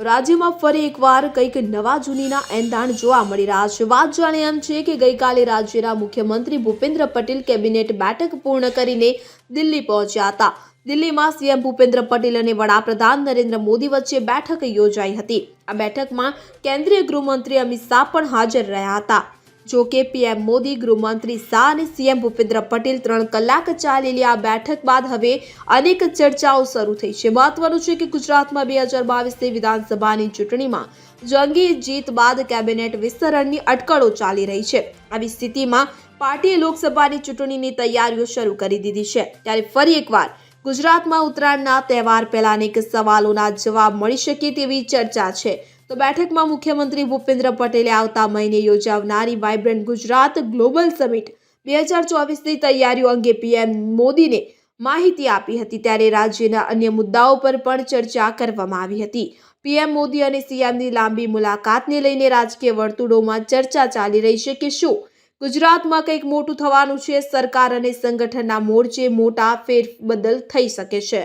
રાજ્યમાં ફરી એકવાર કંઈક નવા જૂનીના એંધાણ જોવા મળી રહ્યા છે. વાત જાણે એમ છે કે ગઈકાલે રાજ્યના મુખ્યમંત્રી ભૂપેન્દ્ર પટેલ કેબિનેટ બેઠક પૂર્ણ કરીને દિલ્હી પહોંચ્યા હતા. દિલ્હીમાં સીએમ ભૂપેન્દ્ર પટેલ અને વડાપ્રધાન નરેન્દ્ર મોદી વચ્ચે બેઠક યોજાઈ હતી. આ બેઠકમાં કેન્દ્રીય ગૃહમંત્રી અમિત શાહ પણ હાજર રહ્યા હતા. જો કે પીએમ મોદી, ગૃહમંત્રી શાહ અને સીએમ ભૂપેન્દ્ર પટેલ ત્રણ કલાક ચાલેલી આ બેઠક બાદ હવે અનેક ચર્ચાઓ શરૂ થઈ છે. મહત્વનું છે કે ગુજરાતમાં બે હજાર બાવીસની વિધાનસભાની ચૂંટણીમાં જંગી જીત બાદ કેબિનેટ વિસ્તરણની અટકળો ચાલી રહી છે. આવી સ્થિતિમાં પાર્ટીએ લોકસભાની ચૂંટણીની તૈયારીઓ શરૂ કરી દીધી છે. ત્યારે ફરી એકવાર ગુજરાતમાં ઉત્તરાયણના તહેવાર પહેલા અનેક સવાલોના જવાબ મળી શકે તેવી ચર્ચા છે. તો બેઠકમાં મુખ્યમંત્રી ભૂપેન્દ્ર પટેલે આવતા મહિને યોજાવનારી વાઇબ્રન્ટ ગુજરાત ગ્લોબલ સમિટ બે હજાર ચોવીસની તૈયારીઓ અંગે પીએમ મોદીને માહિતી આપી હતી. ત્યારે રાજ્યના અન્ય મુદ્દાઓ પર પણ ચર્ચા કરવામાં આવી હતી. પીએમ મોદી અને સીએમની લાંબી મુલાકાતને લઈને રાજકીય વર્તુળોમાં ચર્ચા ચાલી રહી છે કે શું? ગુજરાતમાં કંઈક મોટું થવાનું છે? સરકાર અને સંગઠનના મોરચે મોટા ફેરબદલ થઈ શકે છે.